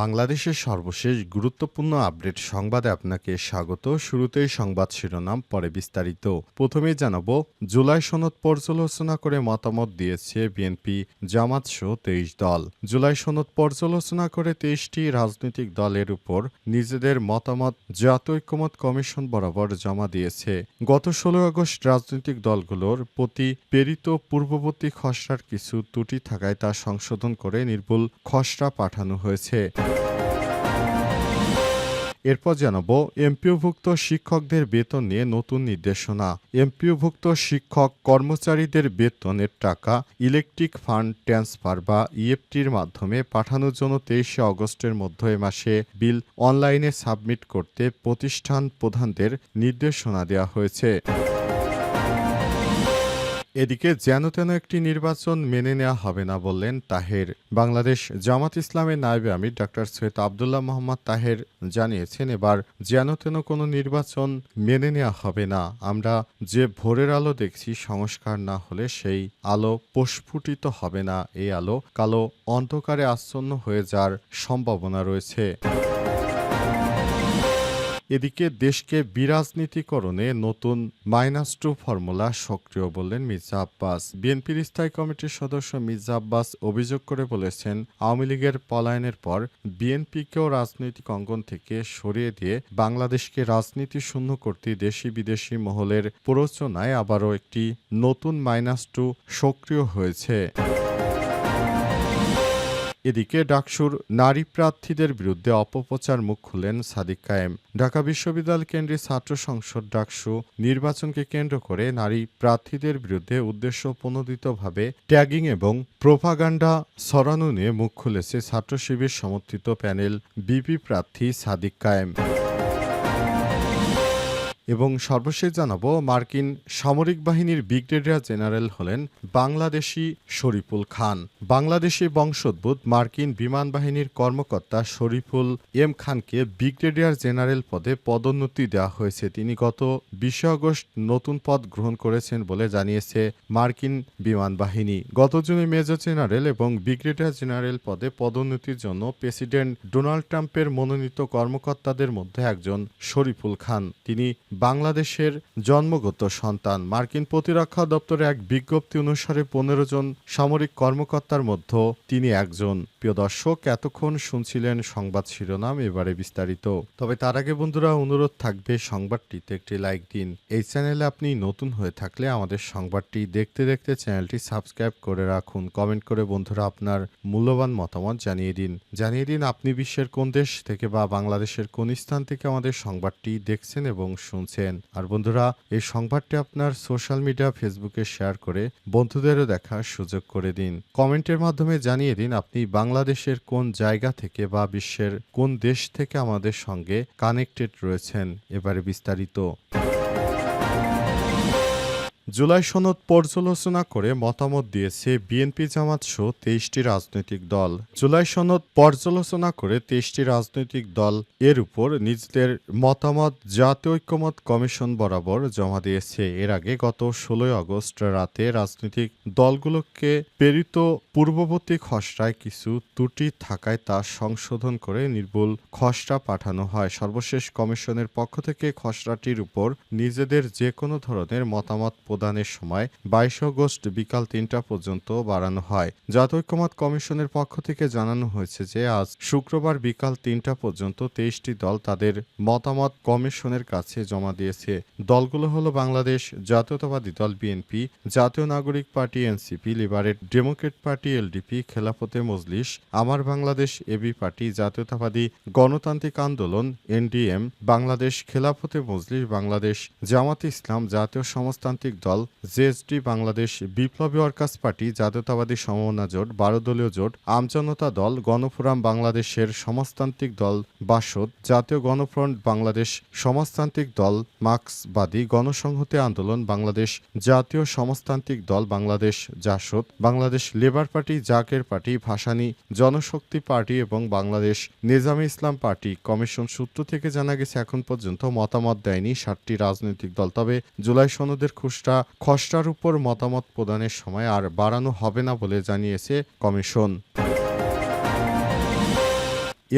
বাংলাদেশের সর্বশেষ গুরুত্বপূর্ণ আপডেট সংবাদে আপনাকে স্বাগত। শুরুতেই সংবাদ শিরোনাম, পরে বিস্তারিত। প্রথমেই জানাব, জুলাই সনদ পর্যালোচনা করে মতামত দিয়েছে বিএনপি জামাত সহ তেইশ দল। জুলাই সনদ পর্যালোচনা করে তেইশটি রাজনৈতিক দলের উপর নিজেদের মতামত জাতীয় ঐক্যমত কমিশন বরাবর জমা দিয়েছে। গত ষোলো আগস্ট রাজনৈতিক দলগুলোর প্রতি প্রেরিত পূর্ববর্তী খসড়ার কিছু ত্রুটি থাকায় তা সংশোধন করে নির্ভুল খসড়া পাঠানো হয়েছে। এরপর জানাব, এমপিওভুক্ত শিক্ষকদের বেতন নিয়ে নতুন নির্দেশনা। এমপিওভুক্ত শিক্ষক কর্মচারীদের বেতনের টাকা ইলেকট্রিক ফান্ড ট্রান্সফার বা ইএফটির মাধ্যমে পাঠানোর জন্য তেইশে অগস্টের মধ্যে মাসে বিল অনলাইনে সাবমিট করতে প্রতিষ্ঠান প্রধানদের নির্দেশনা দেওয়া হয়েছে। এদিকে যেন তেন একটি নির্বাচন মেনে নেওয়া হবে না বললেন তাহের। বাংলাদেশ জামাত ইসলামের নায়েবে আমির ডাক্তার সৈয়দ আবদুল্লাহ মোহাম্মদ তাহের জানিয়েছেন, এবার যেন তেন কোনো নির্বাচন মেনে নেওয়া হবে না। আমরা যে ভোরের আলো দেখছি, সংস্কার না হলে সেই আলো প্রস্ফুটিত হবে না। এই আলো কালো অন্ধকারে আচ্ছন্ন হয়ে যাওয়ার সম্ভাবনা রয়েছে। এদিকে দেশকে বিরাজনীতিকরণে নতুন মাইনাস টু ফর্মুলা সক্রিয় বললেন মির্জা আব্বাস। বিএনপির স্থায়ী কমিটির সদস্য মির্জা আব্বাস অভিযোগ করে বলেছেন, আওয়ামী লীগের পলায়নের পর বিএনপিকেও রাজনৈতিক অঙ্গন থেকে সরিয়ে দিয়ে বাংলাদেশকে রাজনীতি শূন্য করতে দেশি বিদেশি মহলের প্ররোচনায় আবারও একটি নতুন মাইনাস টু সক্রিয় হয়েছে। এদিকে ডাকসুর নারী প্রার্থীদের বিরুদ্ধে অপপ্রচার মুখ খুলেন সাদিক কায়েম। ঢাকা বিশ্ববিদ্যালয় কেন্দ্রীয় ছাত্র সংসদ ডাকসু নির্বাচনকে কেন্দ্র করে নারী প্রার্থীদের বিরুদ্ধে উদ্দেশ্য প্রণোদিতভাবে ট্যাগিং এবং প্রোপাগান্ডা ছড়ানো নিয়ে মুখ খুলেছে ছাত্র শিবির সমর্থিত প্যানেল বিপি প্রার্থী সাদিক কায়েম। এবং সর্বশেষ জানাব, মার্কিন সামরিক বাহিনীর ব্রিগেডিয়ার জেনারেল হলেন বাংলাদেশি শরীফুল খান। বাংলাদেশি বংশোদ্ভূত মার্কিন বিমান বাহিনীর কর্মকর্তা শরীফুল এম খানকে ব্রিগেডিয়ার জেনারেল পদে পদোন্নতি দেওয়া হয়েছে। তিনি গত বিশে আগস্ট নতুন পদ গ্রহণ করেছেন বলে জানিয়েছে মার্কিন বিমান বাহিনী। গত জুনে মেজর জেনারেল এবং ব্রিগেডিয়ার জেনারেল পদে পদোন্নতির জন্য প্রেসিডেন্ট ডোনাল্ড ট্রাম্পের মনোনীত কর্মকর্তাদের মধ্যে একজন শরীফুল খান। তিনি বাংলাদেশের জন্মগত সন্তান। মার্কিন প্রতিরক্ষা দপ্তরে এক বিজ্ঞপ্তি অনুসারে পনেরো জন সামরিক কর্মকর্তার মধ্যে তিনি একজন। প্রিয় দর্শক, এতক্ষণ শুনছিলেন সংবাদ শিরোনাম, এবারে বিস্তারিত। তবে তার আগে বন্ধুরা, অনুরোধ থাকবে সংবাদটিতে একটি লাইক দিন। এই চ্যানেলে আপনি নতুন হয়ে থাকলে আমাদের সংবাদটি দেখতে দেখতে চ্যানেলটি সাবস্ক্রাইব করে রাখুন। কমেন্ট করে বন্ধুরা আপনার মূল্যবান মতামত জানিয়ে দিন। জানিয়ে দিন আপনি বিশ্বের কোন দেশ থেকে বা বাংলাদেশের কোন স্থান থেকে আমাদের সংবাদটি দেখছেন এবং শুনছেন। আর বন্ধুরা, এই সংবাদটি আপনার সোশ্যাল মিডিয়া, ফেসবুকে শেয়ার করে বন্ধুদেরও দেখার সুযোগ করে দিন। কমেন্টের মাধ্যমে জানিয়ে দিন, আপনি বাংলাদেশের কোন জায়গা থেকে বা বিশ্বের কোন দেশ থেকে আমাদের সঙ্গে কানেক্টেড রয়েছেন। এবারে বিস্তারিত। জুলাই সনদ পর্যালোচনা করে মতামত দিয়েছে বিএনপি জামাত সহ তেইশটি রাজনৈতিক দল। জুলাই সনদ পর্যালোচনা করে তেইশটি রাজনৈতিক দল এর উপর নিজেদের মতামত জাতীয় ঐক্যমত কমিশন বরাবর জমা দিয়েছে। এর আগে গত ষোলোই আগস্ট রাতে রাজনৈতিক দলগুলোকে প্রেরিত পূর্ববর্তী খসড়ায় কিছু ত্রুটি থাকায় তা সংশোধন করে নির্ভুল খসড়া পাঠানো হয়। সর্বশেষ কমিশনের পক্ষ থেকে খসড়াটির উপর নিজেদের যে কোনো ধরনের মতামত প্রদানের সময় বাইশ আগস্ট বিকাল তিনটা পর্যন্ত বাড়ানো হয়। জাতীয় ঐক্যমত কমিশনের পক্ষ থেকে জানানো হয়েছে যে, আজ শুক্রবার বিকাল তিনটা পর্যন্ত তেইশটি দল তাদের মতামত কমিশনের কাছে জমা দিয়েছে। দলগুলো হলো বাংলাদেশ, জাতীয়তাবাদী দল বিএনপি, জাতীয় নাগরিক party NCP, liberal democratic party LDP খেলাফতে মজলিস, আমার বাংলাদেশ, এবি পার্টি, জাতীয়তাবাদী গণতান্ত্রিক আন্দোলন, এনডিএম, বাংলাদেশ খেলাফতে মজলিস, বাংলাদেশ, জামাত ইসলাম, জাতীয় সমাজতান্ত্রিক দল জেএসডি, বাংলাদেশ, বিপ্লবী ওয়ার্কার্স পার্টি, জাতীয়তাবাদী সমমনা জোট বারো দলীয় জোট, আমজনতা দল, গণফোরাম বাংলাদেশের সমাজতান্ত্রিক দল, বাসদ, জাতীয় গণফ্রন্ট বাংলাদেশ, সমাজতান্ত্রিক দল, মার্ক্সবাদী গণসংহতি আন্দোলন বাংলাদেশ, জাতীয় Samajtantrik Dal Bangladesh, Jasad, Bangladesh labour party, Zaker party, Bhasani Janashakti party এবং বাংলাদেশ নিজামী ইসলাম পার্টি কমিশন সূত্র থেকে জানা গেছে, এখন পর্যন্ত মতামত দেয়নি সাতটি রাজনৈতিক দল। তবে জুলাই সনদের খুচরা খসড়ার উপর মতামত প্রদানের সময় আর বাড়ানো হবে না বলে জানিয়েছে কমিশন।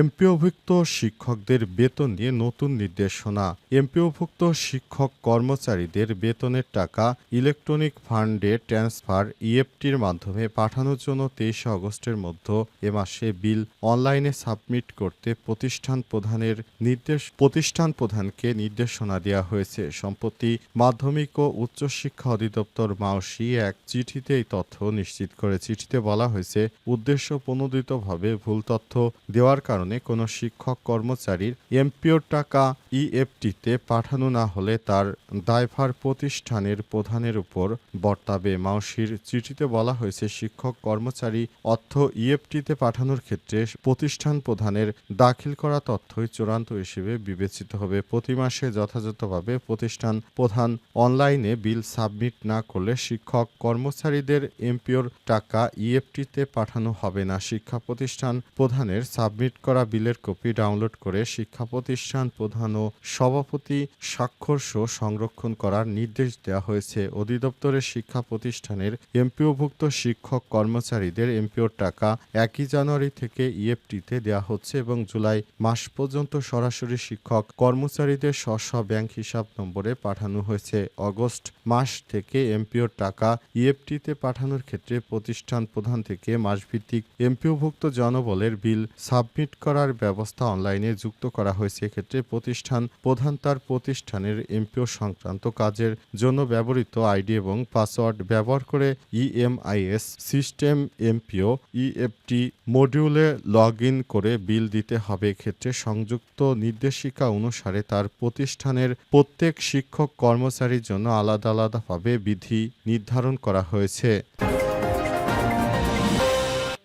এমপিওভুক্ত শিক্ষকদের বেতন নিয়ে নতুন নির্দেশনা। এমপিওভুক্ত শিক্ষক কর্মচারীদের বেতনের টাকা ইলেকট্রনিক ফান্ডে ট্রান্সফার ইএফটির মাধ্যমে পাঠানোর জন্য তেইশে আগস্টের মধ্যে এ মাসে বিল অনলাইনে সাবমিট করতে প্রতিষ্ঠান প্রধানের নির্দেশ, প্রতিষ্ঠান প্রধানকে নির্দেশনা দেওয়া হয়েছে। সম্প্রতি মাধ্যমিক ও উচ্চশিক্ষা অধিদপ্তর মাওসি এক চিঠিতে এই তথ্য নিশ্চিত করে। চিঠিতে বলা হয়েছে, উদ্দেশ্য প্রণোদিতভাবে ভুল তথ্য দেওয়ার কারণে কোনো শিক্ষক কর্মচারীর এমপিওর টাকা ইএফটিতে পাঠানো না হলে তার দায়ভার প্রতিষ্ঠানের প্রধানের উপর বর্তাবে। মাওসির চিঠিতে বলা হয়েছে, শিক্ষক কর্মচারী অর্থ ইএফটিতে পাঠানোর ক্ষেত্রে প্রতিষ্ঠান প্রধানের দাখিল করা তথ্যই চূড়ান্ত হিসেবে বিবেচিত হবে। প্রতি মাসে যথাযথভাবে প্রতিষ্ঠান প্রধান অনলাইনে বিল সাবমিট না করলে শিক্ষক কর্মচারীদের এমপিওর টাকা ইএফটিতে পাঠানো হবে না। শিক্ষা প্রতিষ্ঠান প্রধানের সাবমিট করা বিলের কপি ডাউনলোড করে শিক্ষা প্রতিষ্ঠান প্রধান ও সভাপতি স্বাক্ষর সংরক্ষণ করার নির্দেশ দেওয়া হয়েছে। অধিদপ্তরের শিক্ষা প্রতিষ্ঠানের এমপিওভুক্ত শিক্ষক কর্মচারীদের এমপিওর টাকা একই জানুয়ারি থেকে ইএফটিতে দেওয়া হচ্ছে এবং জুলাই মাস পর্যন্ত সরাসরি শিক্ষক কর্মচারীদের স্ব ব্যাংক হিসাব নম্বরে পাঠানো হয়েছে। অগস্ট মাস থেকে এমপিওর টাকা ইএফটিতে পাঠানোর ক্ষেত্রে প্রতিষ্ঠান প্রধান থেকে মাসভিত্তিক এমপিওভুক্ত জনবলের বিল সাবমিট করার ব্যবস্থা অনলাইনে যুক্ত করা হয়েছে। এক্ষেত্রে প্রতিষ্ঠান, প্রধান তার প্রতিষ্ঠানের এমপিও সংক্রান্ত কাজের জন্য ব্যবহৃত আইডি এবং পাসওয়ার্ড ব্যবহার করে ইএমআইএস সিস্টেম এমপিও ইএফটি মডিউলে লগ ইন করে বিল দিতে হবে। এক্ষেত্রে সংযুক্ত নির্দেশিকা অনুসারে তার প্রতিষ্ঠানের প্রত্যেক শিক্ষক কর্মচারীর জন্য আলাদা আলাদাভাবে বিধি নির্ধারণ করা হয়েছে।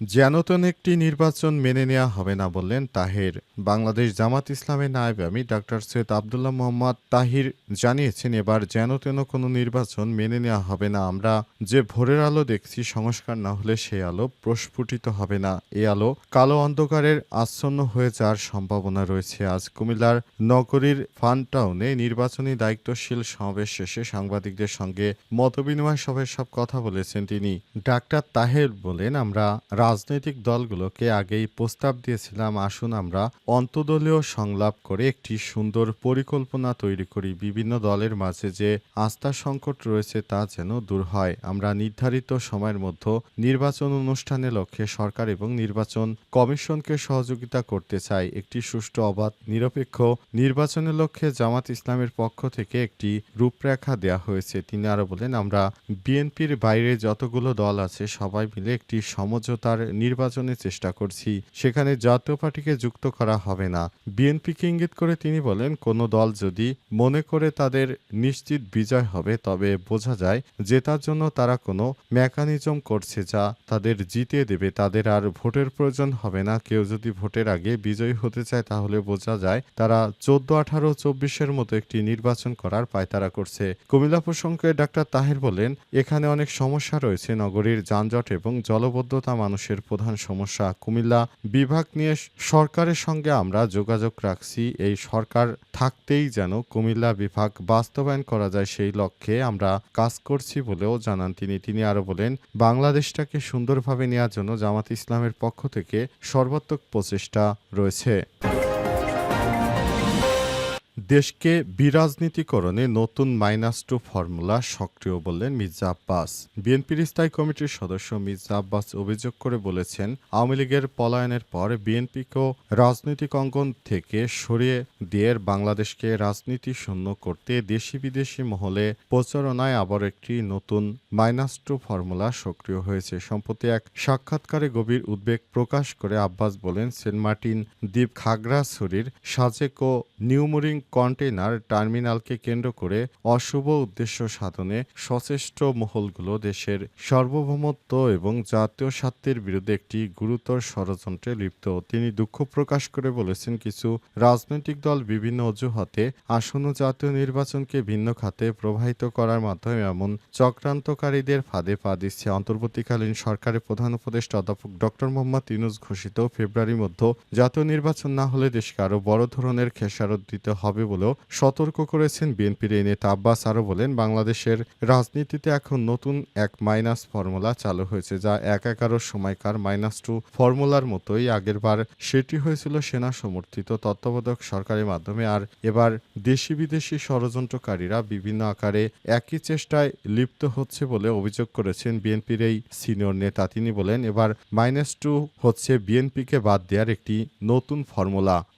যেনতন একটি নির্বাচন মেনে নেওয়া হবে না বললেন তাহের। বাংলাদেশ জামাত ইসলামের নায়েব আমি ডাক্তার সৈয়দ আবদুল্লাহ মোহাম্মদ তাহির জানিয়েছেন, এবার যেন তেন কোনো নির্বাচন মেনে নেওয়া হবে না, আমরা যে ভোরের আলো দেখছি সংস্কার না হলে সেই আলো প্রস্ফুটিত হবে না। এ আলো কালো অন্ধকারের আচ্ছন্ন হয়ে যাওয়ার সম্ভাবনা রয়েছে। আজ কুমিল্লার নগরীর ফান টাউনে নির্বাচনী দায়িত্বশীল সমাবেশ শেষে সাংবাদিকদের সঙ্গে মতবিনিময় সভায় সব কথা বলেছেন তিনি। ডাক্তার তাহের বলেন, আমরা রাজনৈতিক দলগুলোকে আগেই প্রস্তাব দিয়েছিলাম, আসুন আমরা অন্তদলীয় সংলাপ করে একটি সুন্দর পরিকল্পনা তৈরি করি বিভিন্ন দলের মাঝে যে আস্থা সংকট রয়েছে তা যেন দূর হয়। আমরা নির্ধারিত সময়ের মধ্যে নির্বাচন অনুষ্ঠানের লক্ষ্যে সরকার এবং নির্বাচন কমিশনকে সহযোগিতা করতে চাই। একটি সুষ্ঠু, অবাধ, নিরপেক্ষ নির্বাচনের লক্ষ্যে জামাত ইসলামের পক্ষ থেকে একটি রূপরেখা দেওয়া হয়েছে। তিনি আরও বলেন, আমরা বিএনপির বাইরে যতগুলো দল আছে সবাই মিলে একটি সমঝোতার নির্বাচনের চেষ্টা করছি। সেখানে জাতীয় পার্টিকে যুক্ত করা হবে না। বিএনপিকে ইঙ্গিত করে তিনি বলেন, কোনো দল যদি মনে করে তাদের নিশ্চিত বিজয় হবে, তবে বোঝা যায় জেতার জন্য তারা কোনো মেকানিজম করছে যা তাদের জিতিয়ে দেবে। তাদের আর ভোটের প্রয়োজন হবে না। কেউ যদি ভোটের আগে বিজয়ী হতে চায়, তাহলে বোঝা যায় তারা চোদ্দ আঠারো চব্বিশের মতো একটি নির্বাচন করার পায়তারা করছে। কুমিল্লা প্রসঙ্গে ডাক্তার তাহের বলেন, এখানে অনেক সমস্যা রয়েছে। নগরীর যানজট এবং জলবদ্ধতা মানুষের প্রধান সমস্যা কুমিল্লা। বিভাগ নিয়ে সরকারের সঙ্গে আমরা যোগাযোগ রাখছি। এই সরকার থাকতেই যেন কুমিল্লা বিভাগ বাস্তবায়ন করা যায় সেই লক্ষ্যে আমরা কাজ করছি বলেও জানান তিনি। তিনি আরও বলেন, বাংলাদেশটাকে সুন্দরভাবে নেওয়ার জন্য জামাত ইসলামের পক্ষ থেকে সর্বাত্মক প্রচেষ্টা রয়েছে। দেশকে বিরাজনীতিকরণে নতুন মাইনাস টু ফর্মুলা সক্রিয় বললেন মির্জা আব্বাস। বিএনপির স্থায়ী কমিটির সদস্য মির্জা আব্বাস অভিযোগ করে বলেছেন, আওয়ামী লীগের পলায়নের পর বিএনপিকেও রাজনৈতিক অঙ্গন থেকে সরিয়ে দিয়ে বাংলাদেশকে রাজনীতি শূন্য করতে দেশি বিদেশি মহলে প্রচারণায় আবার একটি নতুন মাইনাস টু ফর্মুলা সক্রিয় হয়েছে। সম্প্রতি এক সাক্ষাৎকারে গভীর উদ্বেগ প্রকাশ করে আব্বাস বলেন, সেন্ট মার্টিন দ্বীপ খাগড়াছড়ির সাজেক ও নিউমোরিং কন্টেইনার টার্মিনালকে কেন্দ্র করে অশুভ উদ্দেশ্য সাধনে সচেষ্ট মহলগুলো দেশের সার্বভৌমত্ব এবং জাতীয় স্বার্থের বিরুদ্ধে একটি গুরুতর ষড়যন্ত্রে লিপ্ত। তিনি দুঃখ প্রকাশ করে বলেছেন, কিছু রাজনৈতিক দল বিভিন্ন অজুহাতে আসন্ন জাতীয় নির্বাচনকে ভিন্ন খাতে প্রবাহিত করার মাধ্যমে এমন চক্রান্তকারীদের ফাঁদে পা দিচ্ছে। অন্তর্বর্তীকালীন সরকারের প্রধান উপদেষ্টা অধ্যাপক ডক্টর মোহাম্মদ ইউনুস ঘোষিত, ফেব্রুয়ারির মধ্যে জাতীয় নির্বাচন না হলে দেশকে আরও বড় ধরনের খেসারত দিতে হবে বলেও সতর্ক করেছেন বিএনপির এই নেতা আব্বাস। আরও বলেন, বাংলাদেশের রাজনীতিতে এখন নতুন এক মাইনাস ফর্মুলা চালু হয়েছে, যা এক এগারো সময়কার মাইনাস টু ফর্মুলার মতোই। আগেরবার সেটি হয়েছিল সেনা সমর্থিত তত্ত্বাবধায়ক সরকারের মাধ্যমে, আর এবার দেশি বিদেশি ষড়যন্ত্রকারীরা বিভিন্ন আকারে একই চেষ্টায় লিপ্ত হচ্ছে বলে অভিযোগ করেছেন বিএনপির এই সিনিয়র নেতা। তিনি বলেন, এবার মাইনাস টু হচ্ছে বিএনপিকে বাদ দেওয়ার একটি নতুন ফর্মুলা।